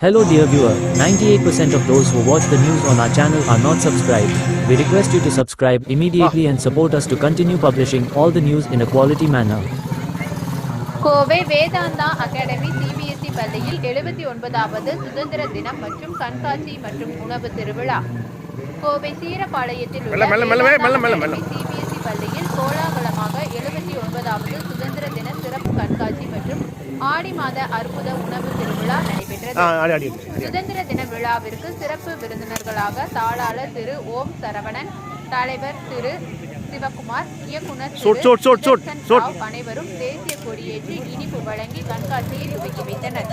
Hello dear viewer, 98% of those who watch the news on our channel are not subscribed. We request you to subscribe immediately and support us to continue publishing all the news in a quality manner. Kovai Vedanta academy CBSE பள்ளியில் எழுபத்தி ஒன்பதாவது சுதந்திர தினம் மற்றும் கண்காட்சி மற்றும் உணவு திருவிழா கோவை சீரப்பாளையத்தில் உள்ள. சிபிஎஸ்இ பள்ளியில் கோலாகலமாக எழுபத்தி ஒன்பதாவது சுதந்திர தின சிறப்பு கண்காட்சி மற்றும் ஆடி மாத அற்புத உணவு திருவிழா நடைபெற்றது அடி சுதந்திர தின விழாவிற்கு சிறப்பு விருந்தினர்களாக தாளாளர் திரு ஓம் சரவணன் தலைவர் திரு சிவகுமார் இயக்குனர் அனைவரும் தேசிய கொடியேற்றி இனிப்பு வழங்கி கண்காட்சியை துவக்கி வைத்தனர்.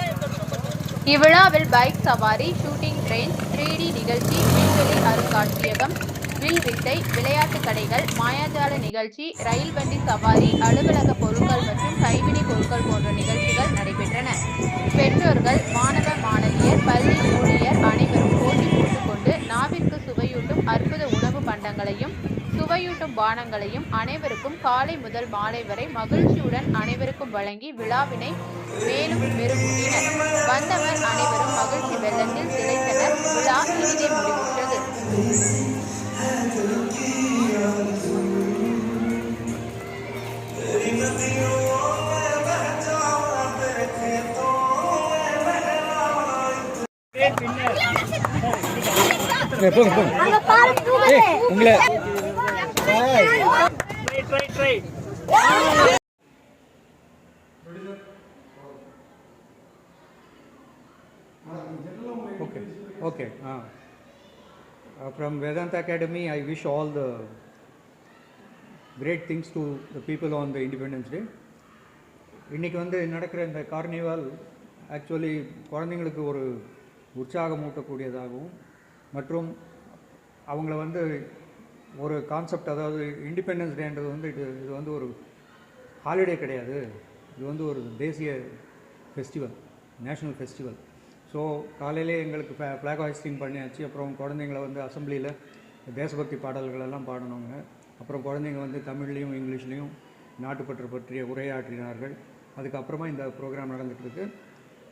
இவ்விழாவில் பைக் சவாரி ஷூட்டிங் ரேஞ்ச் த்ரீ டி நிகழ்ச்சி விண்வெளி அருங்காட்சியகம் வில் வித்தை விளையாட்டுக் கடைகள் மாயாஜால நிகழ்ச்சி ரயில் வண்டி சவாரி அலுவலக பொருட்கள் மற்றும் கைவினை பொருட்கள் போன்ற நிகழ்ச்சிகள் நடைபெற்றன. பெற்றோர்கள் மாணவ மாணவியர் பள்ளி ஊழியர் அனைவரும் போட்டி போட்டுக்கொண்டு நாவிற்கு சுவையூட்டும் அற்புத உணவு பண்டங்களையும் சுவையூட்டும் பானங்களையும் அனைவருக்கும் காலை முதல் மாலை வரை மகிழ்ச்சியுடன் அனைவருக்கும் வழங்கி விழாவினை மேலும் மெருகூட்டினர். வந்தவர் அனைவரும் மகிழ்ச்சி வெள்ளத்தில் திளைத்தனர். விழா இனிதே முடிவுற்றது. உங்களை Okay, okay. Uh, uh, from Vedanta Academy, I wish all the great things to the people on the Independence Day. இன்னைக்கு வந்து நடக்கிற இந்த கார்னிவால் ஆக்சுவலி குழந்தைங்களுக்கு ஒரு உற்சாகமூட்டக்கூடியதாகவும் மற்றும் அவங்கள வந்து ஒரு கான்செப்ட் அதாவது இண்டிபெண்டன்ஸ் டேன்றது வந்து இது இது வந்து ஒரு ஹாலிடே கிடையாது. இது வந்து ஒரு தேசிய ஃபெஸ்டிவல் நேஷ்னல் ஃபெஸ்டிவல் ஸோ காலையிலே எங்களுக்கு ஃப்ளாக் ஹாய்ஸ்டிங் பண்ணியாச்சு. அப்புறம் குழந்தைங்கள வந்து அசம்பிளியில் தேசபக்தி பாடல்களெல்லாம் பாடணுங்க. அப்புறம் குழந்தைங்க வந்து தமிழ்லேயும் இங்கிலீஷ்லேயும் நாட்டுப்பற்று பற்றிய உரையாற்றினார்கள். அதுக்கப்புறமா இந்த ப்ரோக்ராம் நடந்துகிட்ருக்கு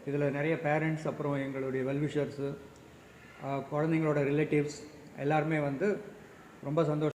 இதில் நிறைய பேரண்ட்ஸ் அப்புறம் எங்களுடைய வெல்விஷர்ஸு குழந்தைங்களோட ரிலேட்டிவ்ஸ் எல்லாருமே வந்து ரொம்ப சந்தோஷம்.